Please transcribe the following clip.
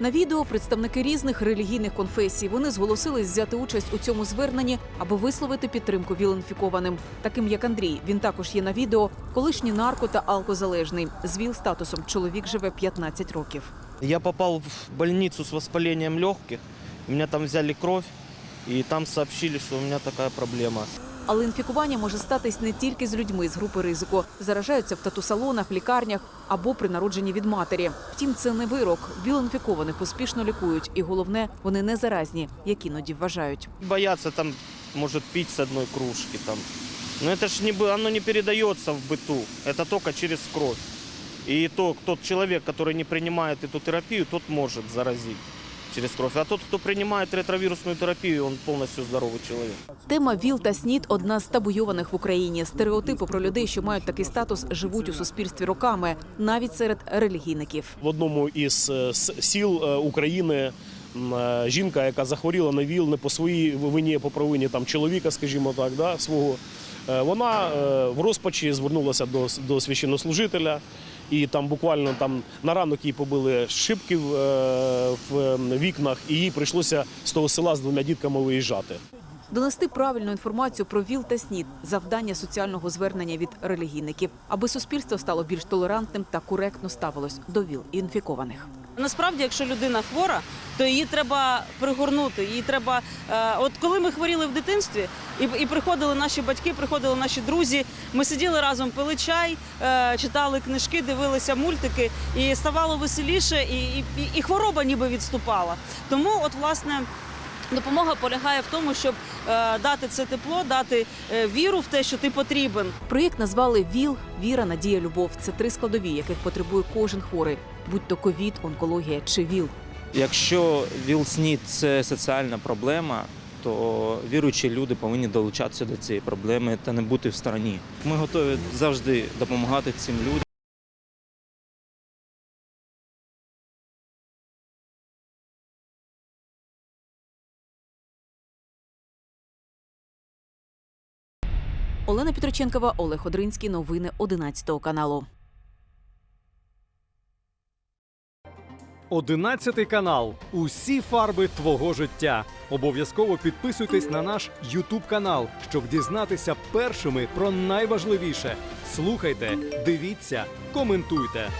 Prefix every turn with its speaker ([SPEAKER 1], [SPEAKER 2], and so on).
[SPEAKER 1] На відео представники різних релігійних конфесій вони зголосились взяти участь у цьому зверненні, аби висловити підтримку віл-інфікованим. Таким як Андрій, він також є на відео. Колишній нарко та алкозалежний з ВІЛ статусом чоловік живе 15 років.
[SPEAKER 2] Я попал в больницу с воспалением легких. У меня там взяли кровь, и там сообщили, что у меня такая проблема.
[SPEAKER 1] Але інфікування може статись не тільки з людьми з групи ризику, заражаються в тату-салонах, лікарнях або при народженні від матері. Втім, це не вирок. Віл-інфікованих успішно лікують, і головне, вони не заразні, як іноді вважають.
[SPEAKER 2] Боятся там, может, пить с одной кружки там. Но это ж не, бы- оно не передается в быту. Это только через кровь. И то, тот человек, который не принимает эту терапию, тот может заразить через кровь. А тот, кто принимает ретровирусную терапию, он полностью здоровый человек.
[SPEAKER 1] Тема ВІЛ та СНІД – одна з табуйованих в Україні. Стереотипи про людей, що мають такий статус, живуть у суспільстві роками, навіть серед релігійників.
[SPEAKER 3] в одному із е, сіл е, України. е, Жінка, яка захворіла на ВІЛ не по своїй вині, а по провині там чоловіка, скажімо так, да, свого. Вона в розпачі звернулася до, до священнослужителя, і там буквально там на ранок їй побили шибки в, е, в е, вікнах, і їй прийшлося з того села з двома дітками виїжджати.
[SPEAKER 1] Донести правильну інформацію про ВІЛ та СНІД – завдання соціального звернення від релігійників, аби суспільство стало більш толерантним та коректно ставилось до ВІЛ-інфікованих.
[SPEAKER 4] Насправді, якщо людина хвора, то її треба пригорнути. Її треба. е, От коли ми хворіли в дитинстві, і, і приходили наші батьки, приходили наші друзі. Ми сиділи разом, пили чай, е, читали книжки, дивилися мультики, і ставало веселіше, і, і, і хвороба ніби відступала. Тому, от власне. Допомога полягає в тому, щоб е, дати це тепло, дати е, віру в те, що ти потрібен.
[SPEAKER 1] Проєкт назвали ВІЛ, віра, надія, любов. Це три складові, яких потребує кожен хворий, будь то ковід, онкологія чи ВІЛ.
[SPEAKER 5] Якщо ВІЛ-СНІД – це соціальна проблема, то віруючі люди повинні долучатися до цієї проблеми та не бути в стороні. Ми готові завжди допомагати цим людям.
[SPEAKER 1] Олена Петроченкова, Олег Одринський. Новини 11 каналу.
[SPEAKER 6] 11 канал. Усі фарби твого життя. Обов'язково підписуйтесь на наш Ютуб канал, щоб дізнатися першими про найважливіше. Слухайте, дивіться, коментуйте.